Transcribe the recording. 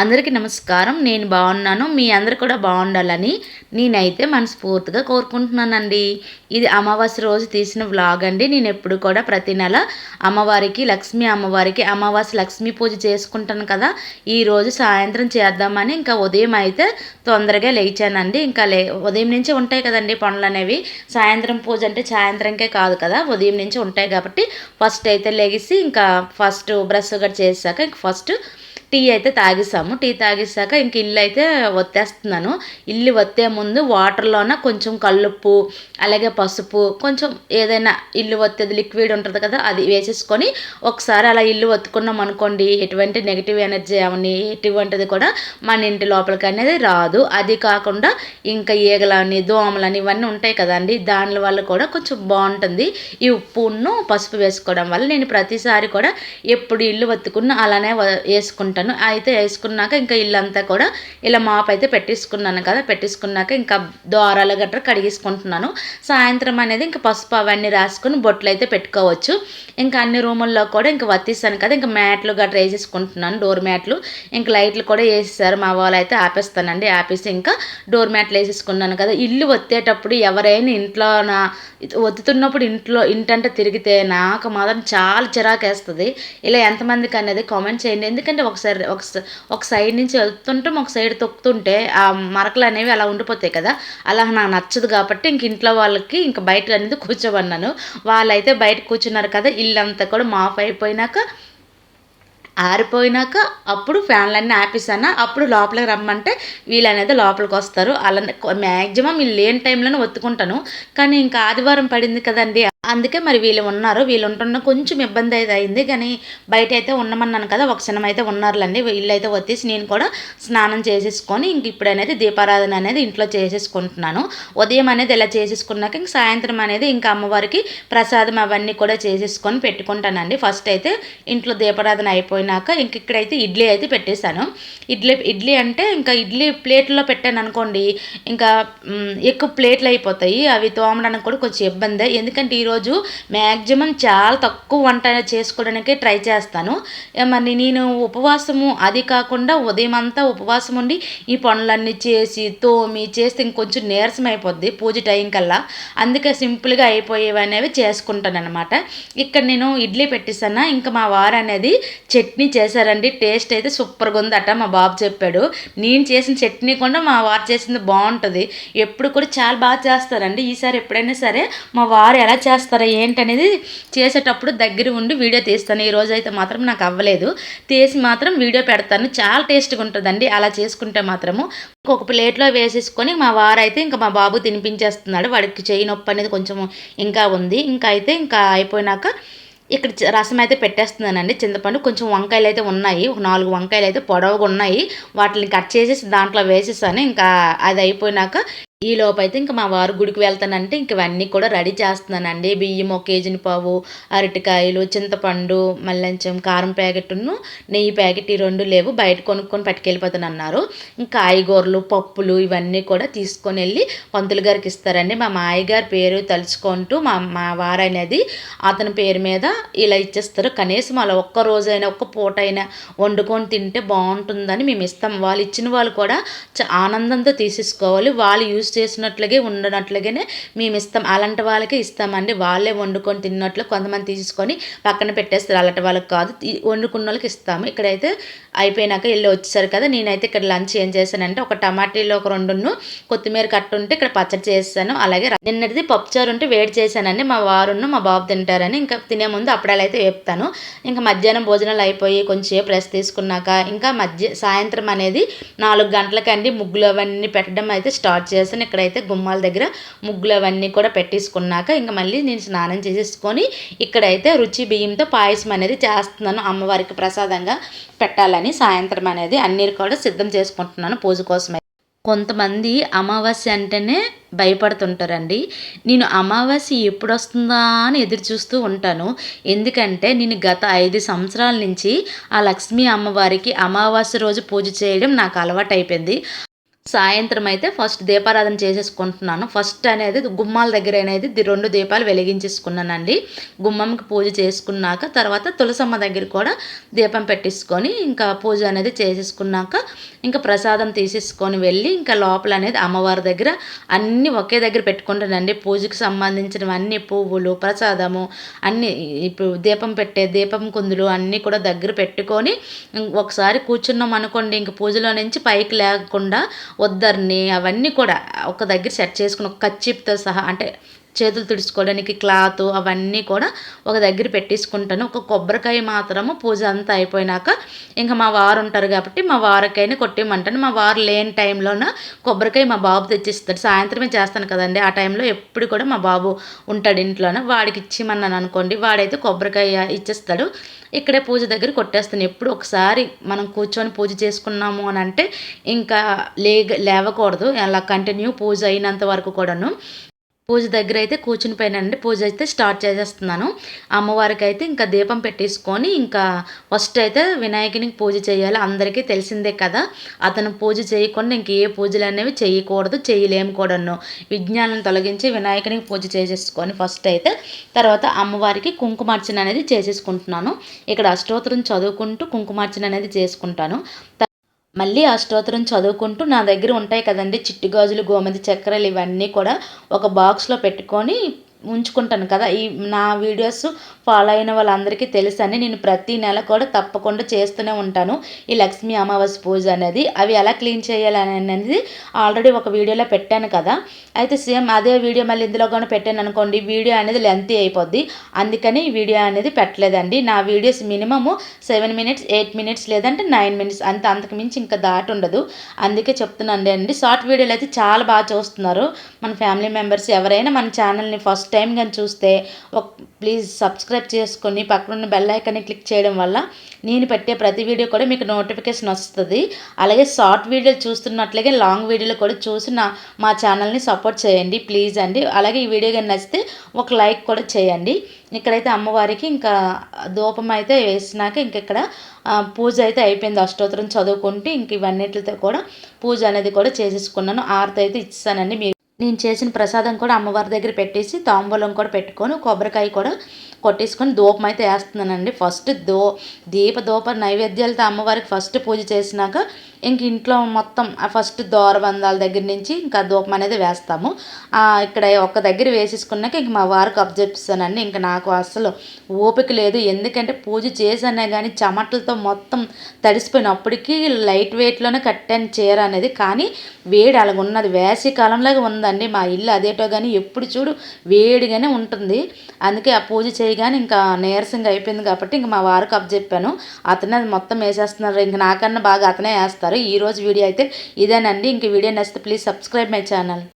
అందరికీ నమస్కారం. నేను బాగున్నాను. మీ అందరు కూడా బాగుండాలని నేనైతే మనస్ఫూర్తిగా కోరుకుంటున్నానండి. ఇది అమావాస్య రోజు తీసిన వ్లాగ్ అండి. నేను ఎప్పుడు కూడా ప్రతి నెల అమ్మవారికి లక్ష్మీ అమ్మవారికి అమావాస్య లక్ష్మీ పూజ చేసుకుంటాను కదా. ఈరోజు సాయంత్రం చేద్దామని ఇంకా ఉదయం అయితే తొందరగా లేచానండి. ఇంకా లే ఉదయం నుంచి ఉంటాయి కదండి పనులు అనేవి. సాయంత్రం పూజ అంటే సాయంత్రంకే కాదు కదా. ఉదయం నుంచి ఉంటాయి కాబట్టి ఫస్ట్ అయితే లెగిసి ఇంకా ఫస్ట్ బ్రష్ గట్రా చేశాక ఇంక ఫస్ట్ టీ అయితే తాగేసాము. టీ తాగేసాక ఇంక ఇల్లు అయితే వత్తేస్తున్నాను. ఇల్లు వత్తే ముందు వాటర్లోన కొంచెం కల్లుప్పు అలాగే పసుపు కొంచెం ఏదైనా ఇల్లు వత్తేది లిక్విడ్ ఉంటుంది కదా అది వేసేసుకొని ఒకసారి అలా ఇల్లు వత్తుకున్నాం అనుకోండి ఎటువంటి నెగిటివ్ ఎనర్జీ అవని ఎటువంటిది కూడా మన ఇంటి లోపలికి అనేది రాదు. అది కాకుండా ఇంకా ఈగలని దోమలని ఇవన్నీ ఉంటాయి కదండి దాని వల్ల కూడా కొంచెం బాగుంటుంది. ఈ ఉప్పును పసుపు వేసుకోవడం వల్ల నేను ప్రతిసారి కూడా ఎప్పుడు ఇల్లు వత్తుకున్నా అలానే వేసుకుంటాను. వేసుకున్నాను అయితే వేసుకున్నాక ఇంకా ఇల్లంతా కూడా ఇలా మాప్ అయితే పెట్టేసుకున్నాను కదా. పెట్టేసుకున్నాక ఇంకా దారాలు గట్రా కడిగేసుకుంటున్నాను. సాయంత్రం అనేది ఇంకా పసుపు అవన్నీ రాసుకుని బొట్లు అయితే పెట్టుకోవచ్చు. ఇంకా అన్ని రూముల్లో కూడా ఇంకా వత్తిస్తాను కదా. ఇంకా మ్యాట్లు గట్రా వేసేసుకుంటున్నాను. డోర్ మ్యాట్లు ఇంకా లైట్లు కూడా వేసేసారు. మా వాళ్ళు అయితే ఆపేస్తానండి. ఆపేసి ఇంకా డోర్ మ్యాట్లు వేసేసుకున్నాను కదా. ఇల్లు వత్తేటప్పుడు ఎవరైనా ఇంట్లో నా వత్తుతున్నప్పుడు ఇంట్లో ఇంటంటే తిరిగితే నాకు మాత్రం చాలా చిరాకేస్తుంది. ఇలా ఎంతమందికి అనేది కామెంట్ చేయండి. ఎందుకంటే ఒకసారి ఒకసారి ఒక ఒక సైడ్ నుంచి వెళ్తుంటే ఒక సైడ్ తొక్కుతుంటే ఆ మరకలు అనేవి అలా ఉండిపోతాయి కదా. అలా నాకు నచ్చదు కాబట్టి ఇంక ఇంట్లో వాళ్ళకి ఇంక బయట అనేది కూర్చోబన్నాను వాళ్ళైతే బయట కూర్చున్నారు కదా ఇల్లంతా కూడా మాఫ్ అయిపోయినాక ఆరిపోయినాక అప్పుడు ఫ్యాన్లన్నీ ఆపేసాను అప్పుడు లోపలికి రమ్మంటే వీళ్ళు అనేది లోపలికి వస్తారు. అలా మ్యాక్సిమం వీళ్ళు లేని టైంలోనే ఒత్తుకుంటాను. కానీ ఇంకా ఆదివారం పడింది కదండి అందుకే మరి వీళ్ళు ఉన్నారు. వీళ్ళు ఉంటున్న కొంచెం ఇబ్బంది అయితే అయింది. కానీ బయట అయితే ఉన్నామన్నాను కదా ఒక క్షణం అయితే ఉన్నారులండి. వీళ్ళు అయితే వచ్చేసి నేను కూడా స్నానం చేసేసుకొని ఇంక ఇప్పుడు అనేది దీపారాధన అనేది ఇంట్లో చేసేసుకుంటున్నాను. ఉదయం అనేది ఇలా చేసేసుకున్నాక ఇంక సాయంత్రం అనేది ఇంకా అమ్మవారికి ప్రసాదం అవన్నీ కూడా చేసేసుకొని పెట్టుకుంటానండి. ఫస్ట్ అయితే ఇంట్లో దీపారాధన అయిపోయినాక ఇంక ఇక్కడైతే ఇడ్లీ అయితే పెట్టేశాను. ఇడ్లీ ఇడ్లీ అంటే ఇంకా ఇడ్లీ ప్లేట్లో పెట్టాను అనుకోండి ఇంకా ఎక్కువ ప్లేట్లు అయిపోతాయి. అవి తోమడానికి కూడా కొంచెం ఇబ్బంది. ఎందుకంటే ఈరోజు రోజు మ్యాక్సిమం చాలా తక్కువ వంట చేసుకోవడానికి ట్రై చేస్తాను. మరి నేను ఉపవాసము అది కాకుండా ఉదయం అంతా ఉపవాసం ఉండి ఈ పనులన్నీ చేసి తోమి చేస్తే ఇంకొంచెం నీరసం అయిపోద్ది పూజ టైం కల్లా. అందుకే సింపుల్గా అయిపోయేవి అనేవి చేసుకుంటాను అనమాట ఇక్కడ నేను ఇడ్లీ పెట్టేసాను ఇంకా మా వారు అనేది చట్నీ చేశారండి. టేస్ట్ అయితే సూపర్గా ఉందట మా బాబు చెప్పాడు. నేను చేసిన చట్నీ కూడా మా వారు చేసింది బాగుంటుంది. ఎప్పుడు కూడా చాలా బాగా చేస్తారండి. ఈసారి ఎప్పుడైనా సరే మా వారు ఎలా చేస్తారు చేస్తారా ఏంటనేది చేసేటప్పుడు దగ్గర ఉండి వీడియో తీస్తాను. ఈ రోజు అయితే మాత్రం నాకు అవ్వలేదు. తీసి మాత్రం వీడియో పెడతాను. చాలా టేస్ట్గా ఉంటుందండి. అలా చేసుకుంటే మాత్రము. ఒక ప్లేట్లో వేసేసుకొని మా వారు అయితే ఇంకా మా బాబు తినిపించేస్తున్నాడు. వాడికి చేయి నొప్పి అనేది కొంచెం ఇంకా ఉంది. ఇంకా అయితే ఇంకా అయిపోయినాక ఇక్కడ రసం అయితే పెట్టేస్తున్నానండి. చింతపండు కొంచెం వంకాయలు అయితే ఉన్నాయి. ఒక నాలుగు వంకాయలు అయితే పొడవుగా ఉన్నాయి. వాటిని కట్ చేసేసి దాంట్లో వేసేసాను. ఇంకా అది అయిపోయినాక ఈ లోపైతే ఇంకా మా వారు గుడికి వెళ్తానంటే ఇంక ఇవన్నీ కూడా రెడీ చేస్తున్నానండి. బియ్యం ఒక కేజీని పావు అరటికాయలు చింతపండు మల్లంచం కారం ప్యాకెట్ను నెయ్యి ప్యాకెట్ ఈ రెండు లేవు బయట కొనుక్కొని పట్టుకెళ్ళిపోతాను అన్నారు ఇంకా కాయగూరలు పప్పులు ఇవన్నీ కూడా తీసుకొని వెళ్ళి పంతులు గారికి ఇస్తారండి. మా మాయగారి పేరు తలుచుకుంటూ మా మా వారు అనేది అతని పేరు మీద ఇలా ఇచ్చేస్తారు. కనీసం అలా ఒక్క రోజైనా ఒక్క పూట అయినా వండుకొని తింటే బాగుంటుందని మేము ఇస్తాం. వాళ్ళు ఇచ్చిన వాళ్ళు కూడా ఆనందంతో తీసేసుకోవాలి. వాళ్ళు యూస్ యూస్ చేసినట్లుగే ఉండనట్లుగానే మేము ఇస్తాం. అలాంటి వాళ్ళకే ఇస్తామండి. వాళ్ళే వండుకొని తిన్నట్లు కొంతమంది తీసుకొని పక్కన పెట్టేస్తారు. అలాంటి వాళ్ళకి కాదు. వండుకున్న వాళ్ళకి ఇస్తాము. ఇక్కడైతే అయిపోయినాక వెళ్ళి వచ్చేసారు కదా నేనైతే ఇక్కడ లంచ్ ఏం చేశానంటే ఒక టమాటీలో ఒక రెండును కొత్తిమీర కట్టు ఉంటే ఇక్కడ పచ్చడి చేస్తాను అలాగే నిన్నటిది పప్పుచారు ఉంటే వేడి చేశానండి. మా వారును మా బాబు తింటారని ఇంకా తినే ముందు అప్పుడాలు అయితే వేపుతాను ఇంకా మధ్యాహ్నం భోజనాలు అయిపోయి కొంచెం ప్రెస్ తీసుకున్నాక ఇంకా మధ్య సాయంత్రం అనేది నాలుగు గంటలకండి ముగ్గులు అవన్నీ పెట్టడం అయితే స్టార్ట్ చేశాను. ఇక్కడైతే గుమ్మాల దగ్గర ముగ్గులు అవన్నీ కూడా పెట్టేసుకున్నాక ఇంకా మళ్ళీ నేను స్నానం చేసేసుకొని ఇక్కడైతే రుచి బియ్యంతో పాయసం అనేది చేస్తున్నాను. అమ్మవారికి ప్రసాదంగా పెట్టాలని. సాయంత్రం అనేది అన్నీ కూడా సిద్ధం చేసుకుంటున్నాను పూజ కోసమే. కొంతమంది అమావాస్య అంటేనే భయపడుతుంటారండి. నేను అమావాస్య ఎప్పుడు వస్తుందా అని ఎదురు చూస్తూ ఉంటాను. ఎందుకంటే నేను గత ఐదు సంవత్సరాల నుంచి ఆ లక్ష్మీ అమ్మవారికి అమావాస్య రోజు పూజ చేయడం నాకు అలవాటు అయిపోయింది సాయంత్రం అయితే ఫస్ట్ దీపారాధన చేసేసుకుంటున్నాను. ఫస్ట్ అనేది గుమ్మాల దగ్గర అనేది రెండు దీపాలు వెలిగించేసుకున్నానండి. గుమ్మంకి పూజ చేసుకున్నాక తర్వాత తులసమ్మ దగ్గర కూడా దీపం పెట్టేసుకొని ఇంకా పూజ అనేది చేసేసుకున్నాక ఇంకా ప్రసాదం తీసేసుకొని వెళ్ళి ఇంకా లోపల అనేది అమ్మవారి దగ్గర అన్నీ ఒకే దగ్గర పెట్టుకుంటానండి. పూజకి సంబంధించినవన్నీ పువ్వులు ప్రసాదము అన్నీ ఇప్పుడు దీపం పెట్టే దీపం కుందులు అన్నీ కూడా దగ్గర పెట్టుకొని ఒకసారి కూర్చున్నాం అనుకోండి ఇంక పూజలో నుంచి పైకి లేకుండా వద్దరిని అవన్నీ కూడా ఒక దగ్గర సెట్ చేసుకుని ఒక కచ్చిప్తో సహా అంటే చేతులు తుడుచుకోవడానికి క్లాత్ అవన్నీ కూడా ఒక దగ్గర పెట్టేసుకుంటాను. ఒక కొబ్బరికాయ మాత్రము పూజ అంతా అయిపోయినాక ఇంకా మా వారు ఉంటారు కాబట్టి మా వారికైనా కొట్టేయమంటాను. మా వారు లేని టైంలోన కొబ్బరికాయ మా బాబు తెచ్చిస్తాడు. సాయంత్రమే చేస్తాను కదండి. ఆ టైంలో ఎప్పుడు కూడా మా బాబు ఉంటాడు ఇంట్లోనే. వాడికి ఇచ్చిమన్నాను అనుకోండి. వాడైతే కొబ్బరికాయ ఇచ్చేస్తాడు. ఇక్కడే పూజ దగ్గర కొట్టేస్తాను. ఎప్పుడు ఒకసారి మనం కూర్చొని పూజ చేసుకున్నాము అని అంటే ఇంకా లే లేవకూడదు. అలా కంటిన్యూ పూజ అయినంత వరకు కూడాను. పూజ దగ్గర అయితే కూర్చుని పోయినండి. పూజ అయితే స్టార్ట్ చేసేస్తున్నాను. అమ్మవారికి అయితే ఇంకా దీపం పెట్టేసుకొని ఇంకా ఫస్ట్ అయితే వినాయకునికి పూజ చేయాలి. అందరికీ తెలిసిందే కదా. అతను పూజ చేయకుండా ఇంక ఏ పూజలు అనేవి చేయకూడదు చేయలేము కూడాను. విజ్ఞానం తొలగించి వినాయకునికి పూజ చేసేసుకొని ఫస్ట్ అయితే తర్వాత అమ్మవారికి కుంకుమార్చన అనేది చేసేసుకుంటున్నాను. ఇక్కడ అష్టోత్తరం చదువుకుంటూ కుంకుమార్చన అనేది చేసుకుంటాను. మళ్ళీ ఆ స్తోత్రం చదువుకుంటూ నా దగ్గర ఉంటాయి కదండి చిట్టి గాజులు గోమతి చక్రాలు ఇవన్నీ కూడా ఒక బాక్స్లో పెట్టుకొని ఉంచుకుంటాను కదా. ఈ నా వీడియోస్ ఫాలో అయిన వాళ్ళందరికీ తెలుసని నేను ప్రతి నెల కూడా తప్పకుండా చేస్తూనే ఉంటాను. ఈ లక్ష్మీ అమావాస్య పూజ అనేది అవి ఎలా క్లీన్ చేయాలి అనేది ఆల్రెడీ ఒక వీడియోలో పెట్టాను కదా. అయితే సేమ్ అదే వీడియో మళ్ళీ ఇందులో కూడా పెట్టాను అనుకోండి వీడియో అనేది లెంతీ అయిపోద్ది. అందుకని ఈ వీడియో అనేది పెట్టలేదండి. నా videos minimum seven minutes eight minutes లేదంటే నైన్ మినిట్స్ అంత అంతకు మించి ఇంకా దాటి ఉండదు. అందుకే చెప్తున్నాను అండి. షార్ట్ వీడియోలు అయితే చాలా బాగా చూస్తున్నారు. మన ఫ్యామిలీ మెంబర్స్ ఎవరైనా మన ఛానల్ని ఫస్ట్ టైం కానీ చూస్తే ఒక ప్లీజ్ సబ్స్క్రైబ్ చేసుకొని పక్కనున్న బెల్ ఐకాన్ని క్లిక్ చేయడం వల్ల నేను పెట్టే ప్రతి వీడియో కూడా మీకు నోటిఫికేషన్ వస్తుంది. అలాగే షార్ట్ వీడియోలు చూస్తున్నట్లుగా లాంగ్ వీడియోలు కూడా చూసి నా మా ఛానల్ని సపోర్ట్ చేయండి ప్లీజ్ అండి. అలాగే ఈ వీడియో కానీ నచ్చితే ఒక లైక్ కూడా చేయండి. ఇక్కడైతే అమ్మవారికి ఇంకా ధూపం అయితే వేసినాక ఇంక ఇక్కడ పూజ అయితే అయిపోయింది. అష్టోత్తరం చదువుకుంటే ఇంక ఇవన్నిటితో కూడా పూజ అనేది కూడా చేసేసుకున్నాను. ఆరతి అయితే ఇచ్చానండి మీరు నేను చేసిన ప్రసాదం కూడా అమ్మవారి దగ్గర పెట్టేసి తాంబూలం కూడా పెట్టుకొని కొబ్బరికాయ కూడా కొట్టేసుకొని ధూపం అయితే వేస్తున్నానండి. ఫస్ట్ దో దీప ధూప నైవేద్యాలతో అమ్మవారికి ఫస్ట్ పూజ చేసినాక ఇంక ఇంట్లో మొత్తం ఫస్ట్ దోరబంధాల దగ్గర నుంచి ఇంకా ధూపం అనేది వేస్తాము. ఇక్కడ ఒక దగ్గర వేసేసుకున్నాక ఇంక మా వారికి అబ్జర్వ్ ఇంక నాకు అసలు ఓపిక లేదు. ఎందుకంటే పూజ చేసానే కానీ చెమటలతో మొత్తం తడిసిపోయినప్పటికీ లైట్ వెయిట్లోనే కట్టాను చీర అనేది. కానీ వేడి అలాగ ఉన్నది. వేసవి కాలంలాగా ఉందండి. మా ఇల్లు అదేటో కానీ ఎప్పుడు చూడు వేడిగానే ఉంటుంది. అందుకే ఆ పూజ చేయగానే ఇంకా నీరసంగా అయిపోయింది కాబట్టి ఇంక మా వారికి అప్ చెప్పాను. అతనే మొత్తం వేసేస్తున్నారు ఇంక నాకన్నా బాగా అతనే వేస్తాను వేస్తారు ఈరోజు వీడియో అయితే ఇదేనండి. ఇంక వీడియో నచ్చితే ప్లీజ్ సబ్స్క్రైబ్ మై ఛానల్.